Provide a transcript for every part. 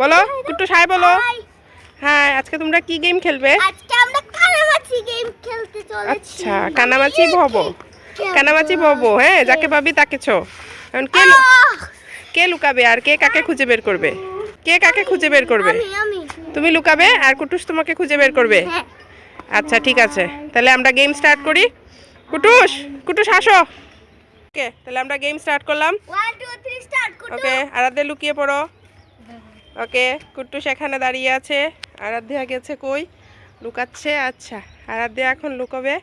বলো কুট্টুস হাই বলো। হ্যাঁ আজকে তোমরা কি গেম খেলবে? আজকে আমরা কানামাছি গেম খেলতে চলেছি। আচ্ছা কানামাছি ভব। কানামাছি ভব হ্যাঁ যাকে পাবি তাকে ছো। এখন কে কে লুকাবে আর কে কাকে খুঁজে বের করবে? কে কাকে খুঁজে বের করবে? তুমি লুকাবে আর কুটুস তোমাকে খুঁজে বের করবে। হ্যাঁ। আচ্ছা ঠিক আছে। তাহলে আমরা গেম স্টার্ট করি। কুটুস কুটুস আসো। ওকে তাহলে আমরা গেম স্টার্ট করলাম। ওকে আরাধ্যে লুকিয়ে পড়ো। ওকে কুট্টুস এখানে দাঁড়িয়ে আছে। আরাধ্যা গেছে কই? লুকাচ্ছে আচ্ছা। আরাধ্যা এখন লুকাবে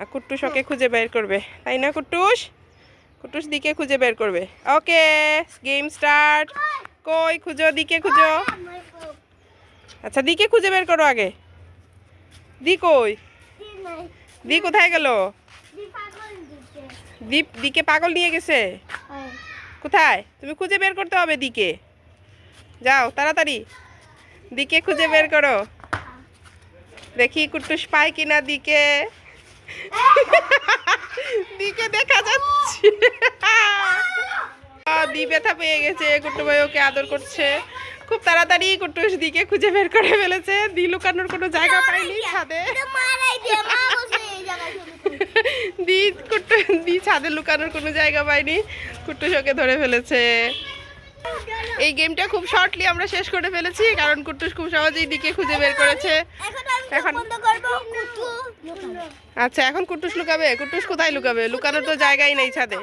আর কুট্টুস ওকে খুঁজে বের করবে। তাই না কুট্টুস? কুট্টুস দিকে খুঁজে বের করবে। Okay game start. কই খুঁজো দিকে খুঁজো। আচ্ছা দিকে খুঁজে বের করো আগে। দি কই? দি কোথায় গেল? দীপ দিকে পাগল নিয়ে গেছে? কোথায়? তুমি খুঁজে বের করতে হবে দিকে। যাও, তাড়াতাড়ি। দিকে খুঁজে বের করো। দেখি কুট্টুস পায় কিনা দিকে। দিকে দেখা যাচ্ছে। দি ব্যথা পেয়ে গেছে। কুট্টু ভাই ওকে আদর করছে। খুব তাড়াতাড়ি কুট্টুস দিকে খুঁজে বের করে ফেলেছে। দি লুকানোর কোনো জায়গা পায়নি ছাদে। দি কুট্টু, দি ছাদে লুকানোর কোনো জায়গা পায়নি। কুট্টুস ওকে ধরে ফেলেছে। এই গেমটা খুব শর্টলি আমরা শেষ করে ফেলেছি কারণ কুট্টুস খুব সহজেই দিকে খুঁজে বের করেছে। এখন আচ্ছা এখন কুট্টুস লুকাবে? কুটুস কোথায় লুকাবে? লুকানোর তো জায়গাই নেই ছাদে।